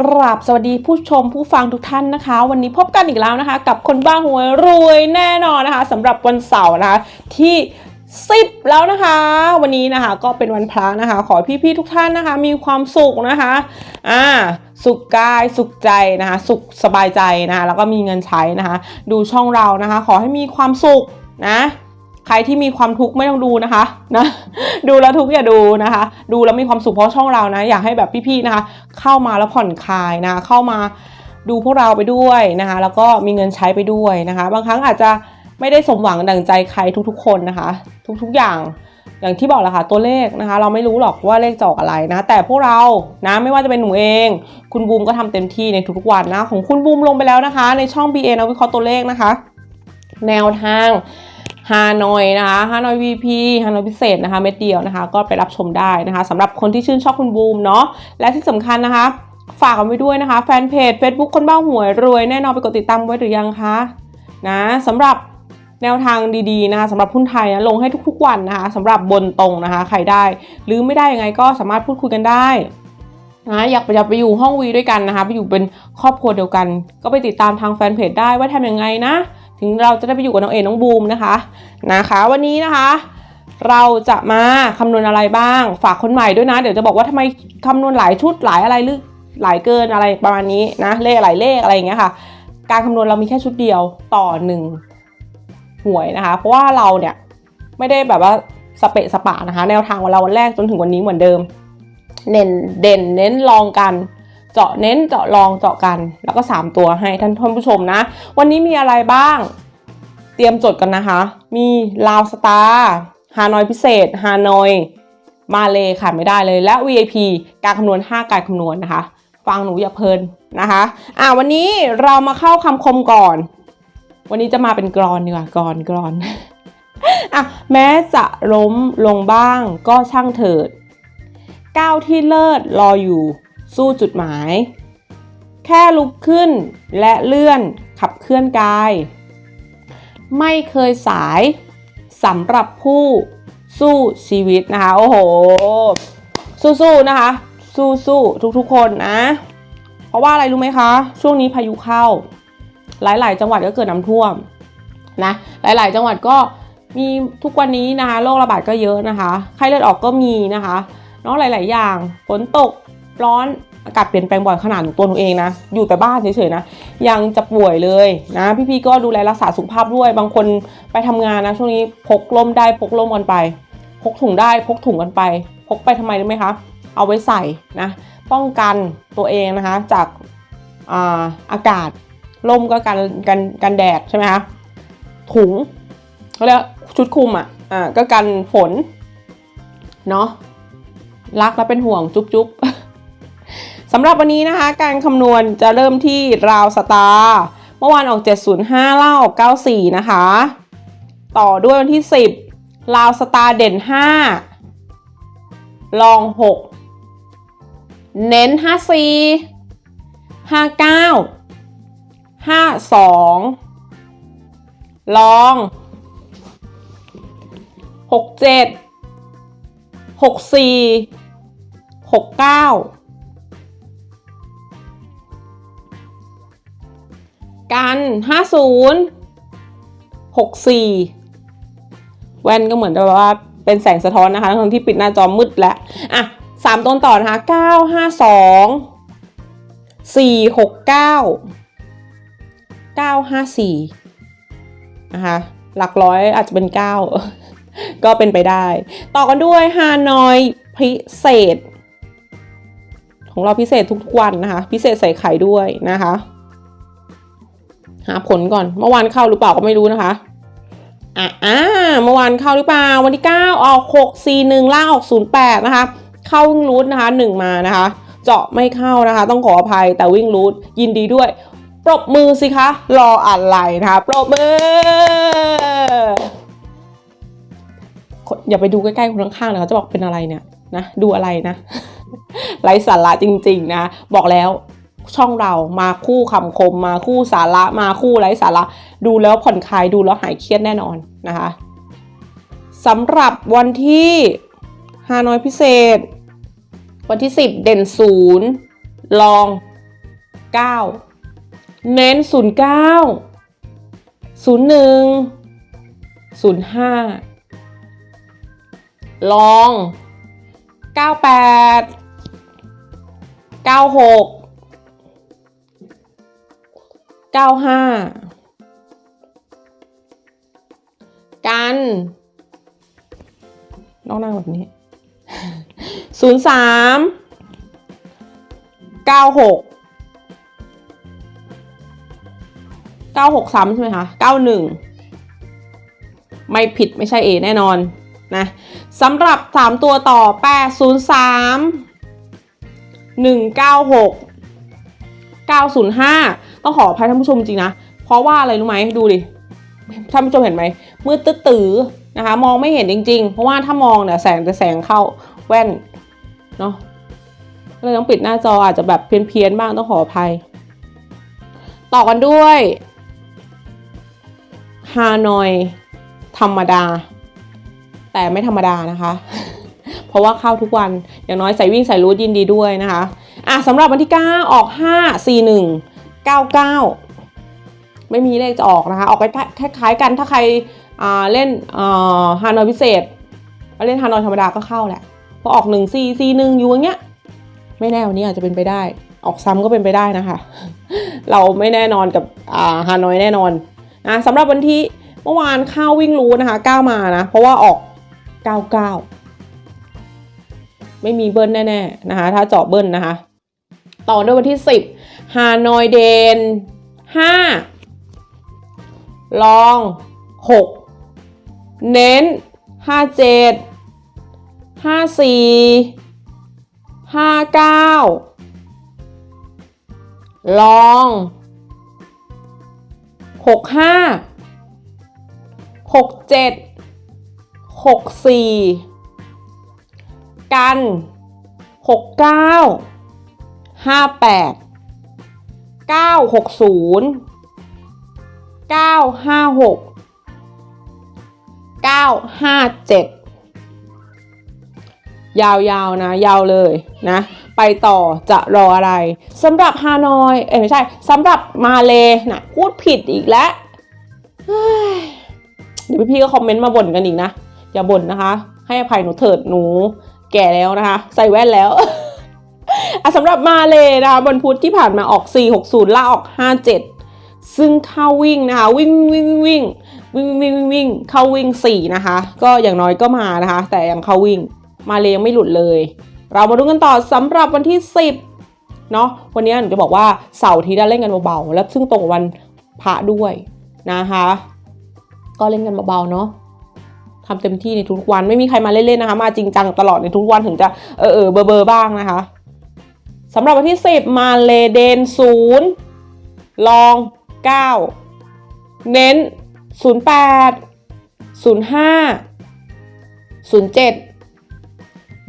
กราบสวัสดีผู้ชมผู้ฟังทุกท่านนะคะ วันนี้พบกันอีกแล้วนะคะ กับคนบ้าหวยรวยแน่นอนนะคะสำหรับวันเสาร์นะคะที่ 10 แล้วนะคะ วันนี้นะคะก็เป็นวันพระนะคะ ขอพี่ๆทุกท่านนะคะ มีความสุขนะคะอ่าสุขกายสุขใจนะคะ สุขสบายใจนะคะแล้วก็มีเงินใช้นะคะ ดูช่องเรานะคะ ขอให้มีความสุขนะ ใครที่มีความทุกข์ไม่ต้องดูนะคะนะดูแล้วทุกข์อย่าดูนะคะ ดูแล้วมีความสุขเพราะช่องเรานะ อยากให้แบบพี่ๆนะคะ เข้ามาแล้วผ่อนคลายนะ เข้ามาดูพวกเราไปด้วยนะคะ แล้วก็มีเงินใช้ไปด้วยนะคะ บางครั้งอาจจะไม่ได้สมหวังดังใจใครทุกๆ คนนะคะ ทุกๆอย่างอย่างที่บอกแหละค่ะตัวเลขนะคะ เราไม่รู้หรอกว่าเลขจะออกอะไรนะ แต่พวกเรานะไม่ว่าจะเป็นหนูเอง คุณบูมก็ทำเต็มที่ในทุกๆวันนะ ของคุณบูมลงไปแล้วนะคะ ในช่อง BA นะวิเคราะห์ตัวเลขนะคะ แนวทาง ฮานอยนะคะฮานอย VP ฮานอยพิเศษนะคะเม็ดเดียวนะคะ ก็ไปรับชมได้นะคะสำหรับคนที่ชื่นชอบคุณบูมเนาะและที่สำคัญนะคะ ฝากกันไว้ด้วยนะคะ แฟนเพจ Facebook คนบ้าหวยรวยแน่นอนไปกดติดตามไว้หรือยังคะนะสำหรับแนวทางดีๆนะคะสำหรับหุ้นไทยนะลงให้ทุกๆวันนะคะสำหรับบนตรงนะคะใครได้ หรือไม่ได้ยังไงก็สามารถพูดคุยกันได้นะอยากไปอยากไปอยู่ห้องวีด้วยกันนะคะไปอยู่เป็นครอบครัวเดียวกัน ก็ไปติดตามทางแฟนเพจได้ว่าทำยังไงนะ ถึงเราจะได้ไปอยู่กับน้องเอน้องบูมนะคะนะคะ วันนี้นะคะ เราจะมาคำนวณอะไรบ้าง ฝากคนใหม่ด้วยนะ เดี๋ยวจะบอกว่าทำไมคำนวณหลายชุดหลายอะไรหรือหลายเกินอะไรประมาณนี้นะเลขหลายเลขอะไรอย่างเงี้ยค่ะ การคำนวณเรามีแค่ชุดเดียวต่อหนึ่งหวยนะคะ เพราะว่าเราเนี่ยไม่ได้แบบว่าสเปะสปะนะคะ แนวทางของเราวันแรกจนถึงวันนี้เหมือนเดิม เน้นเด่นเน้นลองกัน เจาะเน้นเจาะลองเจาะกัน แล้วก็ 3 ตัวให้ท่านท่านผู้ชมนะ วันนี้มีอะไรบ้าง เตรียมจดกันนะคะ มีลาวสตาร์ฮานอยพิเศษ ฮานอย มาเลยขาดไม่ได้เลย และ VIP การคำนวณ 5 การคำนวณนะคะ ฟังหนูอย่าเพลินนะคะ อ่าวันนี้เรามาเข้าคำคมก่อน วันนี้จะมาเป็นกรอนดีกว่ากรอนกรอนอะแม้จะล้มลงบ้างก็ช่างเถิด ก้าวที่เลิศรออยู่ สู้จุดหมาย แค่ลุกขึ้นและเลื่อนขับเคลื่อนกาย ไม่เคยสายสำหรับผู้สู้ชีวิตนะคะโอ้โห สู้ๆนะคะ สู้ๆทุกๆคนนะ เพราะว่าอะไรรู้ไหมคะ ช่วงนี้พายุเข้า หลายๆ จังหวัดก็เกิดน้ำท่วมนะหลาย ๆ จังหวัดก็มีทุกวันนี้นะคะโรคระบาดก็เยอะนะคะไข้เลือดออกก็มีนะคะเนาะหลาย ๆ อย่างฝนตก ร้อนอากาศเปลี่ยนแปลงบ่อยขนาดตัวหนูเองนะ อยู่แต่บ้านเฉยๆนะ ยังจะป่วยเลยนะ พี่ๆก็ดูแลรักษาสุขภาพด้วย บางคนไปทำงานนะ ช่วงนี้พกร่มได้พกร่มกันไป พกถุงได้พกถุงกันไป พกไปทำไมรู้ไหมคะ เอาไว้ใส่นะ ป้องกันตัวเองนะคะ จากอาอากาศร่มก็กันกันกันแดดใช่ไหมคะถุงเขาเรียกชุดคลุมอะอ่าก็กันฝนเนาะรักและเป็นห่วงจุ๊บๆ สำหรับวันนี้นะคะ การคำนวณจะเริ่มที่ราวสตาร์เมื่อวานออก 705ล่าออก 94 นะคะ ต่อด้วยวันที่ 10ราวสตาร์เด่น 5 ลอง 6 เน้น 54 59 52 ลอง 67 64 69 กัน50 64แว่นก็เหมือนแบบว่าเป็นแสงสะท้อนนะคะทั้งที่ปิดหน้าจอมืดแล้วอะสามต้นต่อนะคะ9 52 4 6 9 9 5 4นะคะหลักร้อยอาจจะเป็น9ก็เป็นไปได้ ต่อกันด้วยฮานอยพิเศษ ของเราพิเศษทุกๆวันนะคะ พิเศษใส่ไข่ด้วยนะคะ หาผลก่อน เมื่อวานเข้าหรือเปล่าก็ไม่รู้นะคะอะอ่าเมื่อวานเข้าหรือเปล่า วันที่ 9 ออก 6 4 1 ล่างออก 08 นะคะ เข้าวิ่งรูทนะคะ 1 มานะคะ เจาะไม่เข้านะคะ ต้องขออภัยแต่วิ่งรูทยินดีด้วย ปรบมือสิคะ รออะไรนะคะ ปรบมือ อย่าไปดูใกล้ๆคนข้างๆนะเขาจะบอกเป็นอะไรเนี่ยนะ ดูอะไรนะไร้สาระจริงๆนะ บอกแล้ว ช่องเรามาคู่คำคม มาคู่สาระ มาคู่ไร้สาระ ดูแล้วผ่อนคลายดูแล้วหายเครียดแน่นอนนะคะสำหรับวันที่ฮานอยพิเศษ วันที่ 10 เด่นศูนย์ลองเก้าเน้นศูนย์เก้าศูนย์หนึ่งศูนย์ห้าลองเก้าแปด เก้าห้าห้ากันน้องนั่งแบบนี้ศูนย์สามเก้าหกเก้าหกสามใช่ไหมคะเก้าหนึ่งไม่ผิดไม่ใช่เอแน่นอนนะสำหรับ 3 ตัวต่อ 8 0 3 1 9 6 905 ต้องขออภัยท่านผู้ชมจริงนะ เพราะว่าอะไรรู้ไหมดูดิท่านผู้ชมเห็นไหมมืดตื้อๆนะคะ มองไม่เห็นจริง ๆ เพราะว่าถ้ามองเนี่ยแสงจะแสงเข้าแว่นเนาะก็เลยต้องปิดหน้าจออาจจะแบบเพี้ยนๆบ้างต้องขออภัย ต่อกันด้วยฮานอยธรรมดา แต่ไม่ธรรมดานะคะ เพราะว่าเข้าทุกวันอย่างน้อยใส่วิ่งใส่รูทยินดีด้วยนะคะอะสำหรับวันที่ 9 ออก 5 4 1 9 9 ไม่มีเลขจะออกนะคะ ออกไปคล้ายๆกันถ้าใครเล่นฮานอยพิเศษเล่นฮานอยธรรมดาก็เข้าแหละพอออก1 4 4 1อยู่อย่างเงี้ย ไม่แน่วันนี้อาจจะเป็นไปได้ ออกซ้ำก็เป็นไปได้นะคะ เราไม่แน่นอนกับฮานอยแน่นอนนะสำหรับวันที่เมื่อวานเข้าวิ่งรู้นะคะ9มานะ เพราะว่าออก 99 ไม่มีเบิ้ลแน่ๆนะคะ ถ้าเจาะเบิ้ลนะคะ ต่อด้วยวันที่ 10 ฮานอยเดน 5 ลอง 6 เน้น 57 54 59 ลอง 65 67หกสี่กันหก เก้าห้าแปดเก้าหกศูนย์เก้าห้าหกเก้าห้าเจ็ดยาวๆนะ ยาวเลยนะ ไปต่อจะรออะไรสำหรับฮานอย เอ้ยไม่ใช่สำหรับมาเลนะพูดผิดอีกแล้วเฮ้ยเดี๋ยวพี่ๆก็คอมเมนต์มาบ่นกันอีกนะ อย่าบ่นนะคะ ให้อภัยหนูเถิดหนูแก่แล้วนะคะ ใส่แว่นแล้ว อะสำหรับมาเลยนะคะบนพุธที่ผ่านมาออก 460ล่าออก 57 ซึ่งเข้าวิ่งนะคะวิ่งวิ่งวิ่งวิ่งวิ่งวิ่งวิ่งเข้าวิ่ง 4 นะคะ ก็อย่างน้อยก็มานะคะ แต่ยังเข้าวิ่งมาเลยยังไม่หลุดเลย เรามาดูกันต่อสำหรับวันที่ 10เนาะวันนี้หนูจะบอกว่าเสาร์ที่ได้เล่นกันเบาๆแล้วซึ่งตรงวันพระด้วยนะคะ ก็เล่นกันเบาๆเนาะทำเต็มที่ในทุกวันไม่มีใครมาเล่นๆนะคะ มาจริงจังตลอดในทุกวันถึงจะเออเออเบอร์เบอร์บ้างนะคะ สำหรับวันที่ 10 มาเลเดนศูนย์ลอง 9 เน้น 08 05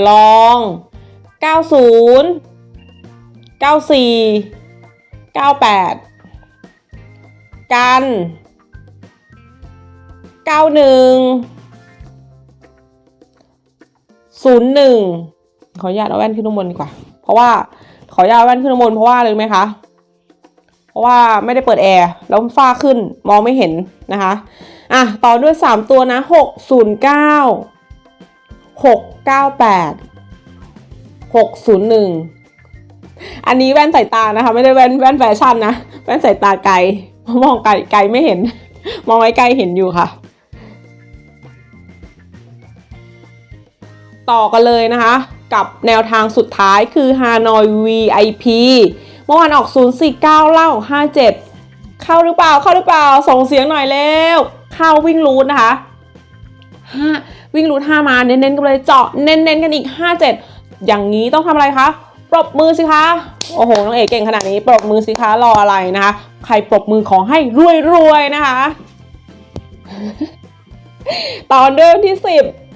07 ลอง 90 94 98 กัน 91 01 ขออนุญาตเอาแว่นขึ้นข้างบนดีกว่า เพราะว่า ขออนุญาตแว่นขึ้นข้างบนเพราะว่าอะไรไหมคะ เพราะว่าไม่ได้เปิดแอร์แล้วฝ้าขึ้นมองไม่เห็นนะคะ อะต่อด้วย 3 ตัวนะ 609 698 601 อันนี้แว่นสายตานะคะ ไม่ได้แว่นแว่นแฟชั่นนะ แว่นสายตาไกล มองไกลไกลไม่เห็น มองไว้ไกลเห็นอยู่ค่ะ ต่อกันเลยนะคะ กับแนวทางสุดท้ายคือ Hanoi VIP เมื่อวานออก 049เล่า57 เข้าหรือเปล่าเข้าหรือเปล่า ส่งเสียงหน่อยเร็ว เข้าวิ่งรูทนะคะห้าวิ่งรูท5มาเน้นๆกันเลยเจาะเน้นๆกันอีก 57 อย่างนี้ต้องทำอะไรคะ ปรบมือสิคะ โอ้โห น้องเอกเก่งขนาดนี้ ปรบมือสิคะ รออะไรนะคะ ใครปรบมือขอให้รวยๆนะคะ ตอนเดิมที่ 10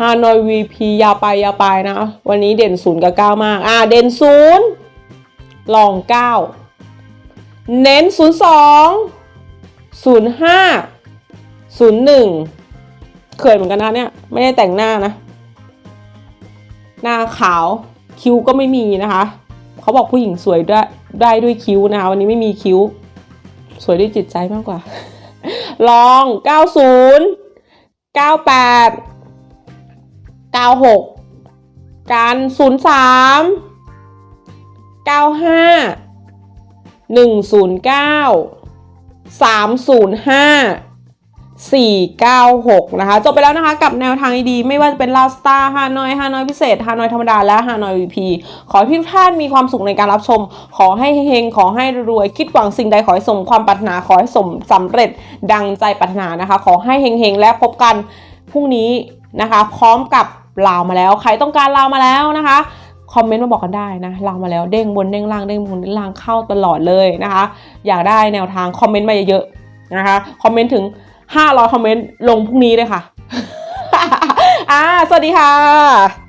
ฮานอย VP ยาวไปยาวไปนะ วันนี้เด่นศูนย์กับเก้ามาก อ่า เด่นศูนย์ลองเก้าเน้นศูนย์สองศูนย์ห้าศูนย์หนึ่งเขินเหมือนกันนะเนี่ย ไม่ได้แต่งหน้านะ หน้าขาวคิ้วก็ไม่มีนะคะ เขาบอกผู้หญิงสวยด้ได้ด้วยคิ้วนะคะวันนี้ไม่มีคิ้ว สวยด้วยจิตใจมากกว่า ลอง90 98 96กา ร03 95 109 305 496นะคะจบไปแล้วนะคะกับแนวทางดีๆไม่ว่าจะเป็นลาสตาฮานอยฮานอยพิเศษฮานอยธรรมดาและฮานอยวีพีขอให้ทุกท่านมีความสุขในการรับชม ขอให้เฮงขอให้รวยคิดหวังสิ่งใดขอให้สมความปรารถนาขอให้สมสำเร็จดังใจปรารถนานะคะ ขอให้เฮงๆและพบกันพรุ่งนี้นะคะ พร้อมกับ ลาวมาแล้ว ใครต้องการลาวมาแล้วนะคะคอมเมนต์มาบอกกันได้นะลาวมาแล้วเด้งบนเด้งล่างเด้งบนเด้งล่างเข้าตลอดเลยนะคะ อยากได้แนวทางคอมเมนต์มาเยอะๆนะคะคอมเมนต์ถึง 500 คอมเมนต์ลงพรุ่งนี้เลยค่ะอ่าสวัสดีค่ะ